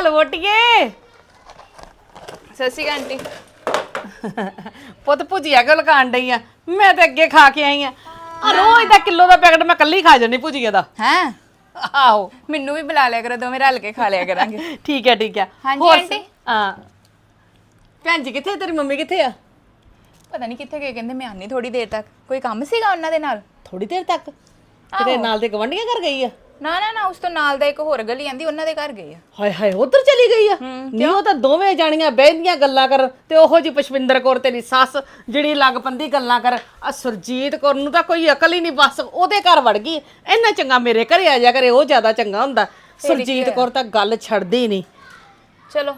ਹਾਲ ਵੋਟੀਏ ਸਤਿ ਸ਼੍ਰੀ ਅਕਾਲ ਆਂਟੀ। ਪੁੱਤ ਭੁਜੀਆ ਕਿਉਂ ਲਕਾਣ ਡਈ ਆ? ਮੈਂ ਤੇ ਅੱਗੇ ਖਾ ਕੇ ਆਈ ਆ। ਆ ਰੋਜ਼ ਦਾ ਕਿਲੋ ਦਾ ਪੈਕਟ ਮੈਂ ਕੱਲੀ ਖਾ ਜਾਂਦੀ ਭੁਜੀਆ ਦਾ। ਹੈ? ਆਹੋ। ਮੈਨੂੰ ਵੀ ਬੁਲਾ ਲਿਆ ਕਰੋ ਦੋਵੇਂ ਰਲ ਕੇ ਖਾ ਲਿਆ ਕਰਾਂਗੇ। ਠੀਕ ਹੈ ਠੀਕ ਹੈ ਹਾਂਜੀ, ਹੋਰ ਸ- ਆਂਟੀ। ਹਾਂ। ਭੈਣ ਜੀ ਕਿੱਥੇ ਤੇਰੀ ਮੰਮੀ ਕਿੱਥੇ ਆ? ਪਤਾ ਨਹੀਂ ਕਿੱਥੇ ਗਏ ਕਹਿੰਦੇ ਮੈਂ ਆਨੀ ਥੋੜੀ ਦੇਰ ਤੱਕ। ਕੋਈ ਕੰਮ ਸੀਗਾ ਉਹਨਾਂ ਦੇ ਨਾਲ? ਥੋੜੀ ਦੇਰ ਤੱਕ? ਕਿਤੇ ਨਾਲ ਦੇ ਗਵੰਡੀਆਂ ਕਰ ਗਈ ਆ? ਨਾ ਨਾ ਨਾ ਉਸ ਤੋਂ ਨਾਲ ਦਾ ਇੱਕ ਹੋਰ ਗਲੀ ਆਂਦੀ ਉਹਨਾਂ ਦੇ ਘਰ ਗਏ ਆ। ਹਾਏ ਹਾਏ ਉਧਰ ਚਲੀ ਗਈ ਆ? ਨਹੀਂ ਉਹ ਤਾਂ ਦੋਵੇਂ ਜਾਣੀਆਂ ਬਹਿੰਦੀਆਂ ਗੱਲਾਂ ਕਰ ਤੇ ਉਹੋ ਜੀ ਪੁਸ਼ਪਿੰਦਰ ਕੌਰ ਤੇਰੀ ਸੱਸ ਜਿਹੜੀ ਲੱਗਪੰਦੀ ਗੱਲਾਂ ਕਰ ਆ ਸੁਰਜੀਤ ਕੌਰ ਨੂੰ ਤਾਂ ਕੋਈ ਅਕਲ ਹੀ ਨਹੀਂ ਬਸ ਉਹਦੇ ਘਰ ਵੜ ਗਈ। ਇੰਨਾ ਚੰਗਾ ਮੇਰੇ ਘਰੇ ਆ ਜਾ ਕਰੇ ਉਹ ਜ਼ਿਆਦਾ ਚੰਗਾ ਹੁੰਦਾ। ਸੁਰਜੀਤ ਕੌਰ ਤਾਂ ਗੱਲ ਛੱਡਦੀ ਨਹੀਂ ਚਲੋ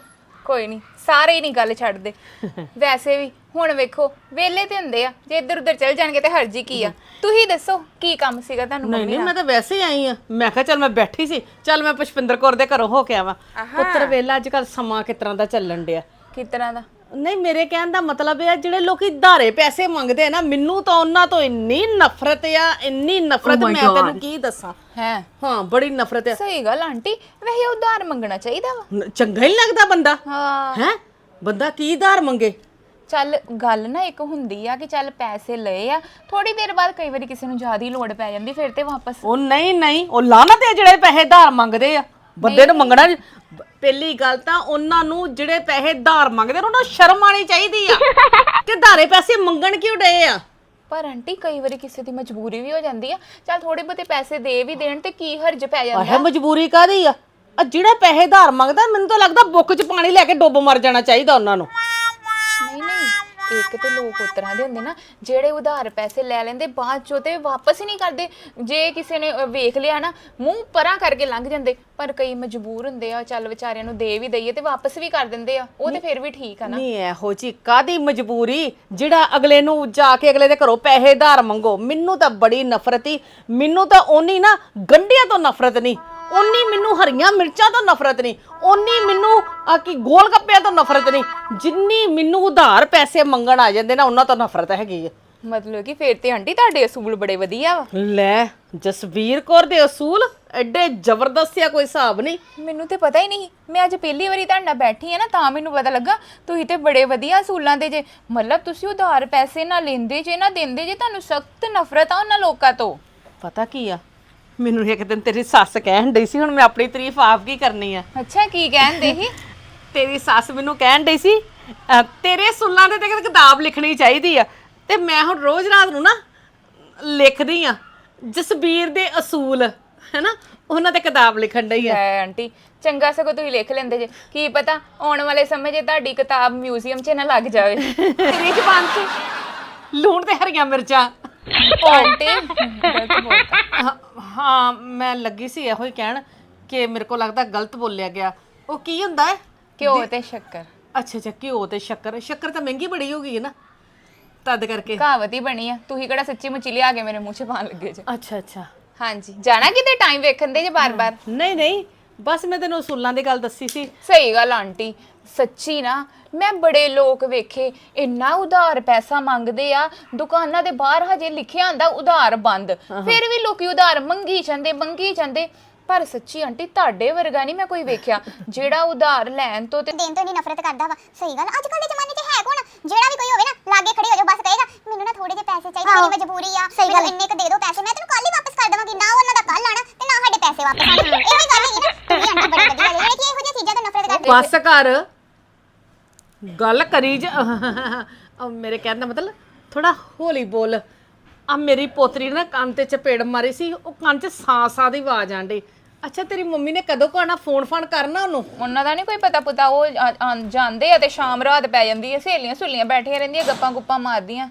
ਕੋਈ ਨਹੀਂ ਸਾਰੇ ਹੀ ਨਹੀਂ ਗੱਲ ਛੱਡਦੇ। ਵੈਸੇ ਵੀ ਹੁਣ ਵੇਖੋ ਵੇਲੇ ਤੇ ਹੁੰਦੇ ਆ ਜੇ ਇੱਧਰ ਉੱਧਰ ਚਲ ਜਾਣਗੇ ਤੇ ਹਰਜੀ ਕੀ ਆ? ਤੁਸੀਂ ਦੱਸੋ ਕੀ ਕੰਮ ਸੀਗਾ ਤੁਹਾਨੂੰ ਨਹੀਂ ਮੰਮੀ ਨਹੀਂ ਮੈਂ ਤਾਂ ਵੈਸੇ ਹੀ ਆਈ ਆ। ਮੈਂ ਕਿਹਾ ਚੱਲ ਮੈਂ ਬੈਠੀ ਸੀ ਚੱਲ ਮੈਂ ਪੁਸ਼ਪਿੰਦਰ ਕੌਰ ਦੇ ਘਰੋਂ ਹੋ ਕੇ ਆਵਾਂ। ਪੁੱਤਰ ਵੇਲਾ ਅੱਜ ਕੱਲ ਸਮਾਂ ਕਿਸ ਤਰ੍ਹਾਂ ਦਾ ਚੱਲਣ ਡਿਆ? ਕਿਸ ਤਰ੍ਹਾਂ ਦਾ? ਨਹੀਂ ਮੇਰੇ ਕਹਿਣ ਦਾ ਮਤਲਬ ਇਹ ਆ ਜਿਹੜੇ ਲੋਕੀ ਧਾਰੇ ਪੈਸੇ ਮੰਗਦੇ ਆ ਨਾ ਮੈਨੂੰ ਤਾਂ ਉਹਨਾਂ ਤੋਂ ਇੰਨੀ ਨਫ਼ਰਤ ਆ ਇੰਨੀ ਨਫ਼ਰਤ ਮੈਂ ਤੈਨੂੰ ਕੀ ਦੱਸਾਂ? ਹੈ। ਹਾਂ ਬੜੀ ਨਫ਼ਰਤ ਆ। ਸਹੀ ਗੱਲ ਆਂਟੀ। ਵੈਸੇ ਉਧਾਰ ਮੰਗਣਾ ਚਾਹੀਦਾ ਵਾ। ਨ- ਚੰਗਾ ਹੀ ਨੀ ਲੱਗਦਾ ਬੰਦਾ। ਹਾਂ। ਹੈ? ਬੰਦਾ ਕੀ ਧਾਰ ਮੰਗੇ? ਚੱਲ ਗੱਲ ਨਾ ਇੱਕ ਹੁੰਦੀ ਆ ਕਿ ਚੱਲ ਪੈਸੇ ਲਏ ਆ ਥੋੜੀ ਦੇਰ ਬਾਅਦ ਕਈ ਵਾਰੀ ਕਿਸੇ ਨੂੰ ਜ਼ਿਆਦਾ ਹੀ ਲੋੜ ਪੈ ਜਾਂਦੀ ਫਿਰ ਤੇ ਵਾਪਸ ਉਹ ਨਹੀਂ ਨਹੀਂ ਉਹ ਲਾਨਤ ਆ ਜਿਹੜੇ ਪੈਸੇ ਧਾਰ ਮੰਗਦੇ ਆ। ਬੰਦੇ ਨੂੰ ਮੰਗਣਾ ਨੀ। ਬ- ਪਹਿਲੀ ਗੱਲ ਤਾਂ ਉਹਨਾਂ ਨੂੰ ਜਿਹੜੇ ਪੈਸੇ ਧਾਰ ਮੰਗਦੇ ਨੇ ਉਹਨਾਂ ਨੂੰ ਸ਼ਰਮ ਆਣੀ ਚਾਹੀਦੀ ਆ। ਕਿ ਧਾਰੇ ਪੈਸੇ ਮੰਗਣ ਕਿਉਂ ਡਏ ਆ? ਪਰ ਆਂਟੀ ਕਈ ਵਾਰੀ ਕਿਸੇ ਦੀ ਮਜਬੂਰੀ ਵੀ ਹੋ ਜਾਂਦੀ ਆ। ਚੱਲ ਥੋੜੇ ਬਹੁਤੇ ਪੈਸੇ ਦੇ ਵੀ ਦੇਣ ਤੇ ਕੀ ਹਰਜ ਪੈ ਜਾਂਦਾ? ਆਹ ਮਜਬੂਰੀ ਕਾਦੀ ਆ? ਆ ਜਿਹੜਾ ਪੈਸੇ ਧਾਰ ਮੰਗਦਾ ਮੈਨੂੰ ਤਾਂ ਲੱਗਦਾ ਬੁੱਕ 'ਚ ਪਾਣੀ ਲੈ ਕੇ ਡੁੱਬ ਮਰ ਜਾਣਾ ਚਾਹੀਦਾ ਉਹਨਾਂ ਨੂੰ। ਨਹੀਂ ਨਹੀਂ। ਇੱਕ ਤੇ ਲੋਕ ਉਸ ਤਰ੍ਹਾਂ ਦੇ ਹੁੰਦੇ ਨਾ ਜਿਹੜੇ ਉਧਾਰ ਪੈਸੇ ਲੈ ਲੈਂਦੇ ਬਾਅਦ ਚੋਂ ਤੇ ਵਾਪਸ ਹੀ ਨਹੀਂ ਕਰਦੇ। ਜੇ ਕਿਸੇ ਨੇ ਅ, ਵੇਖ ਲਿਆ ਨਾ ਮੂੰਹ ਪਰਾਂ ਕਰਕੇ ਲੰਘ ਜਾਂਦੇ। ਪਰ ਕਈ ਮਜਬੂਰ ਹੁੰਦੇ ਆ ਚੱਲ ਵਿਚਾਰਿਆਂ ਨੂੰ ਦੇ ਵੀ ਦਈਏ ਤੇ ਵਾਪਸ ਵੀ ਕਰ ਦਿੰਦੇ ਆ। ਉਹ ਤੇ ਫਿਰ ਵੀ ਠੀਕ ਆ ਨਾ। ਨਹੀਂ ਇਹੋ ਜੀ ਕਾਦੀ ਮਜਬੂਰੀ? ਜਿਹੜਾ ਅਗਲੇ ਨੂੰ ਜਾ ਕੇ ਅਗਲੇ ਦੇ ਘਰੋਂ ਪੈਸੇ ਧਾਰ ਮੰਗੋ ਮੈਨੂੰ ਤਾਂ ਬੜੀ ਨਫ਼ਰਤ ਹੀ ਮੈਨੂੰ ਤਾਂ ਓਨੀ ਨਾ ਗੰਢਿਆਂ ਤੋਂ ਨਫ਼ਰਤ ਨਹੀਂ। ਓਨੀ ਮੈਨੂੰ ਹਰੀਆਂ ਮਿਰਚਾਂ ਤੋਂ ਨਫ਼ਰਤ ਨਹੀਂ ਓਨੀ ਮੈਨੂੰ ਆ ਕੀ ਗੋਲ ਗੱਪਿਆਂ ਤੋਂ ਨਫ਼ਰਤ ਨਹੀਂ ਜਿੰਨੀ ਮੈਨੂੰ ਉਧਾਰ ਪੈਸੇ ਮੰਗਣ ਆ ਜਾਂਦੇ ਨਾ ਉਹਨਾਂ ਤੋਂ ਨਫ਼ਰਤ ਹੈਗੀ ਹੈ ਮਤਲਬ ਕਿ ਫਿਰ ਤੇ ਆਂਟੀ ਤੁਹਾਡੇ ਅਸੂਲ ਬੜੇ ਵਧੀਆ ਵਾ। ਲੈ ਜਸਵੀਰ ਕੌਰ ਦੇ ਅਸੂਲ ਐਡੇ ਜ਼ਬਰਦਸਤ ਆ ਕੋਈ ਹਿਸਾਬ ਨਹੀਂ। ਮੈਨੂੰ ਤੇ ਪਤਾ ਹੀ ਨਹੀਂ ਮੈਂ ਅੱਜ ਪਹਿਲੀ ਵਾਰੀ ਤੁਹਾਡੇ ਨਾਲ ਬੈਠੀ ਆ ਨਾ ਤਾਂ ਮੈਨੂੰ ਪਤਾ ਲੱਗਾ ਤੁਸੀਂ ਤੇ ਬੜੇ ਵਧੀਆ ਅਸੂਲਾਂ ਦੇ ਜੇ। ਮਤਲਬ ਤੁਸੀਂ ਉਧਾਰ ਪੈਸੇ ਨਾ ਲੈਂਦੇ ਜੇ ਨਾ ਦਿੰਦੇ ਜੇ ਤੁਹਾਨੂੰ ਸਖਤ ਨਫ਼ਰਤ ਆ ਉਹਨਾਂ ਲੋਕਾਂ ਤੋਂ। ਪਤਾ ਕੀ ਆ ਮੈਨੂੰ ਇੱਕ ਦਿਨ ਤੇਰੀ ਸੱਸ ਕਹਿਣ ਡਈ ਸੀ ਹੁਣ ਮੈਂ ਆਪਣੀ ਤਾਰੀਫ ਆਪ ਕੀ ਕਰਨੀ ਆ। ਅੱਛਾ ਕੀ ਕਹਿੰਦੇ ਸੀ? ਤੇਰੀ ਸੱਸ ਮੈਨੂੰ ਕਹਿਣ ਡਈ ਸੀ ਅਹ, ਤੇਰੇ ਸੁੱਲਾਂ ਦੇ ਤੇ ਇੱਕ ਕਿਤਾਬ ਲਿਖਣੀ ਚਾਹੀਦੀ ਆ ਤੇ ਮੈਂ ਹੁਣ ਰੋਜ਼ ਰਾਤ ਨੂੰ ਨਾ ਲਿਖਦੀ ਆ ਜਸਬੀਰ ਦੇ ਅਸੂਲ ਹੈਨਾ? ਉਹਨਾਂ ਤੇ ਕਿਤਾਬ ਲਿਖਣ ਡਈ ਆ। ਆਂਟੀ ਚੰਗਾ ਸਗੋਂ ਤੁਸੀਂ ਲਿਖ ਲੈਂਦੇ ਜੇ। ਕੀ ਪਤਾ ਆਉਣ ਵਾਲੇ ਸਮੇਂ 'ਚ ਤੁਹਾਡੀ ਕਿਤਾਬ ਮਿਊਜ਼ੀਅਮ 'ਚ ਨਾ ਲੱਗ ਜਾਵੇ। ਤੇਰੀ ਜ਼ਬਾਨ 'ਚ ਲੂਣ ਤੇ ਹਰੀਆਂ ਮਿਰਚਾਂ। ਹਾਂ- ਹਾਂ ਮੈਂ ਲੱਗੀ ਸੀ ਇਹੋ ਹੀ ਕਹਿਣ ਕਿ ਮੇਰੇ ਕੋ ਲੱਗਦਾ ਗਲਤ ਬੋਲਿਆ ਗਿਆ। ਉਹ ਕੀ ਹੁੰਦਾ ਹੈ? ਘਿਓ ਤੇ ਸ਼ੱਕਰ। ਅੱਛਾ ਅੱਛਾ ਘਿਓ ਤੇ ਸ਼ੱਕਰ। ਸ਼ੱਕਰ ਤਾਂ ਮਹਿੰਗੀ ਬੜੀ ਹੋ ਗਈ ਹੈ ਨਾ ਤਦ ਕਰਕੇ। ਕਹਾਵਤ ਹੀ ਬਣੀ ਆ। ਤੁਸੀਂ ਕਿਹੜਾ ਸੱਚੀ ਮੁੱਚੀ ਲਿਆ ਕੇ ਮੇਰੇ ਮੂੰਹ 'ਚ ਪਾਣ ਲੱਗੇ ਜੇ। ਅੱਛਾ ਅੱਛਾ। ਹਾਂਜੀ। ਜਾਣਾ ਕਿਤੇ ਟਾਈਮ ਵੇਖਣ ਦੇ ਜੇ ਬਾਰ-ਬਾਰ? ਨਹੀਂ ਨਹੀਂ। ਬਸ ਮੈਂ ਤੈਨੂੰ ਉਸੂਲਾਂ ਦੀ ਗੱਲ ਦੱਸੀ ਸੀ। ਸਹੀ ਗੱਲ ਆਂਟੀ ਸੱਚੀ ਨਾ ਮੈਂ ਬੜੇ ਲੋਕ ਵੇਖੇ ਇੰਨਾ ਉਧਾਰ ਪੈਸਾ ਮੰਗਦੇ ਆ ਦੁਕਾਨਾਂ ਦੇ ਬਾਹਰ ਹਜੇ ਲਿਖਿਆ ਹੁੰਦਾ ਉਧਾਰ ਬੰਦ। ਫਿਰ ਵੀ ਲੋਕੀ ਉਧਾਰ ਮੰਗੀ ਜਾਂਦੇ ਮੰਗੀ ਜਾਂਦੇ। ਪਰ ਸੱਚੀ ਆਂਟੀ ਤੁਹਾਡੇ ਵਰਗਾ ਨਹੀਂ ਮੈਂ ਕੋਈ ਵੇਖਿਆ। ਜਿਹੜਾ ਉਧਾਰ ਲੈਣ ਤੋਂ ਤੇ ਦੇਣ ਤੋਂ ਨਹੀਂ ਨਫ਼ਰਤ ਕਰਦਾ ਵਾ ਸਹੀ ਗੱਲ। ਅੱਜ ਕੱਲ ਦੇ ਜ਼ਮਾਨੇ 'ਚ ਹੈ ਕੌਣ? ਜਿਹੜਾ ਵੀ ਕੋਈ ਹੋਵੇ ਨਾ ਲਾਗੇ ਖੜੇ ਹੋ ਜਾ ਬਸ ਕਹੇਗਾ ਮੈਨੂੰ ਨਾ ਥੋੜੇ ਜਿਹੇ ਪੈਸੇ ਚਾਹੀਦੇ ਮੇਰੀ ਮਜਬੂਰੀ ਆ ਸਹੀ ਗੱਲ। ਇੰਨੇ ਕ ਦੇ ਦਿਓ ਪੈਸੇ ਮੈਂ ਤੈਨੂੰ ਕੱਲ ਹੀ ਵਾਪਸ ਕਰ ਦੇਵਾਂਗੀ ਨਾ ਉਹਨਾਂ ਦਾ ਕੱਲ ਆਣਾ ਤੇ ਨਾ ਸਾਡੇ ਪੈਸੇ ਵਾਪਸ ਆਣੇ ਇਹੋ ਹੀ ਗੱਲ ਹੈਗੀ ਬਸ ਕਰ। ਗੱਲ ਕਰੀ ਜ। ਅਹ ਮੇਰੇ ਕਹਿਣ ਦਾ ਮਤਲਬ ਥੋੜਾ ਹੌਲੀ ਬੋਲ। ਆ ਮੇਰੀ ਪੋਤਰੀ ਨੇ ਨਾ ਕੰਨ ਤੇ ਚਪੇੜ ਮਾਰੀ ਸੀ ਉਹ ਕੰਨ 'ਚ ਸਾਂ ਸਾਂ ਦੀ ਆਵਾਜ਼ ਆਂਡੀ ਅੱਛਾ ਤੇਰੀ ਮੰਮੀ ਨੇ ਕਦੋਂ ਕਹਣਾ ਫੋਨ ਫਾਨ ਕਰਨਾ ਉਹਨੂੰ? ਉਹਨਾਂ ਦਾ ਨਹੀਂ ਕੋਈ ਪਤਾ ਪੁਤਾ ਉਹ ਆ- ਆ- ਜਾਂਦੇ ਆ ਤੇ ਸ਼ਾਮ ਰਾਤ ਪੈ ਜਾਂਦੀ ਹੈ ਸਹੇਲੀਆਂ ਸੁਹਲੀਆਂ ਬੈਠੀਆਂ ਰਹਿੰਦੀਆਂ ਗੱਪਾਂ ਗੁੱਪਾਂ ਮਾਰਦੀਆਂ।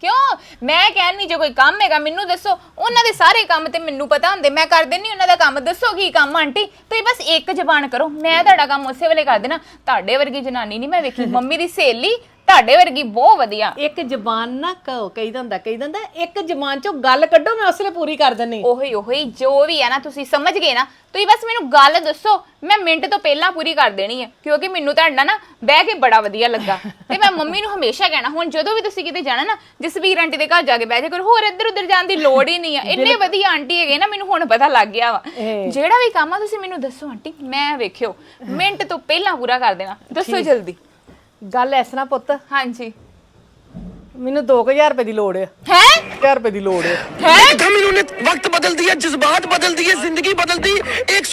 ਕਿਉਂ? ਮੈਂ ਕਹਿੰਨੀ ਜੇ ਕੋਈ ਕੰਮ ਹੈਗਾ, ਮੈਨੂੰ ਦੱਸੋ। ਉਹਨਾਂ ਦੇ ਸਾਰੇ ਕੰਮ ਤੇ ਮੈਨੂੰ ਪਤਾ ਹੁੰਦੇ, ਮੈਂ ਕਰ ਦਿੰਨੀ, ਉਹਨਾਂ ਦਾ ਕੰਮ ਦੱਸੋ ਕੀ ਕੰਮ ਆਂਟੀ? ਤੁਸੀਂ ਬਸ ਇੱਕ ਜ਼ਬਾਨ ਕਰੋ, ਮੈਂ ਤੁਹਾਡਾ ਕੰਮ ਉਸੇ ਵੇਲੇ ਕਰ ਦੇਣਾ। ਤੁਹਾਡੇ ਵਰਗੀ ਜਨਾਨੀ ਨਹੀਂ ਮੈਂ ਵੇਖੀ, ਮੰਮੀ ਦੀ ਸਹੇਲੀ ਤੁਹਾਡੇ ਵਰਗੀ ਬਹੁਤ ਵਧੀਆ। ਇੱਕ ਜ਼ਬਾਨ ਨਾ ਕਹੋ ਕਹੀ ਦਿੰਦਾ ਕਹੀ ਦਿੰਦਾ ਇੱਕ ਜ਼ਬਾਨ ਚੋਂ ਗੱਲ ਕੱਢੋ ਮੈਂ ਉਸਲੇ ਪੂਰੀ ਕਰ ਦਿੰਨੀ। ਉਹੀ ਉਹੀ ਜੋ ਵੀ ਹੈ ਨਾ ਤੁਸੀਂ ਸਮਝ ਗਏ ਨਾ ਤੁਸੀਂ ਬਸ ਮੈਨੂੰ ਗੱਲ ਦੱਸੋ ਮੈਂ ਮਿੰਟ ਤੋਂ ਪਹਿਲਾਂ ਪੂਰੀ ਕਰ ਦੇਣੀ ਹੈ ਕਿਉਂਕਿ ਮੈਨੂੰ ਤੁਹਾਡਾ ਨਾ ਬਹਿ ਕੇ ਬੜਾ ਵਧੀਆ ਲੱਗਾ। ਤੇ ਮੈਂ ਮੰਮੀ ਨੂੰ ਹਮੇਸ਼ਾ ਕਹਿਣਾ ਹੁਣ ਜਦੋਂ ਵੀ ਤੁਸੀਂ ਕਿਤੇ ਜਾਣਾ ਨਾ ਜਸਵੀਰ ਆਂਟੀ ਦੇ ਘਰ ਜਾ ਕੇ ਬਹਿ ਜਾ ਕਰੋ ਹੋਰ ਇੱਧਰ ਉੱਧਰ ਜਾਣ ਦੀ ਲੋੜ ਹੀ ਨਹੀਂ ਆ ਇੰਨੇ ਵਧੀਆ ਆਂਟੀ ਹੈਗੇ ਨਾ ਮੈਨੂੰ ਹੁਣ ਪਤਾ ਲੱਗ ਗਿਆ ਵਾ। ਜਿਹੜਾ ਵੀ ਕੰਮ ਆ ਤੁਸੀਂ ਮੈਨੂੰ ਦੱਸੋ ਆਂਟੀ ਮੈਂ ਵੇਖਿਓ ਮਿੰਟ ਤੋਂ ਪਹਿਲਾਂ ਪੂਰਾ ਕਰ ਦੇਣਾ। ਦੱਸੋ ਜਲਦੀ। ਗੱਲ ਐਸ ਨਾ ਪੁੱਤ ਹਾਂਜੀ ਮੈਨੂੰ 2000 ਰੁਪਏ ਦੀ ਲੋੜ ਹੈ ਹੈ 1000 ਰੁਪਏ ਦੀ ਲੋੜ ਹੈ ਹੈ एकदम इन्होंने वक्त बदल दिया जज्बात बदल दिए जिंदगी बदल दी एक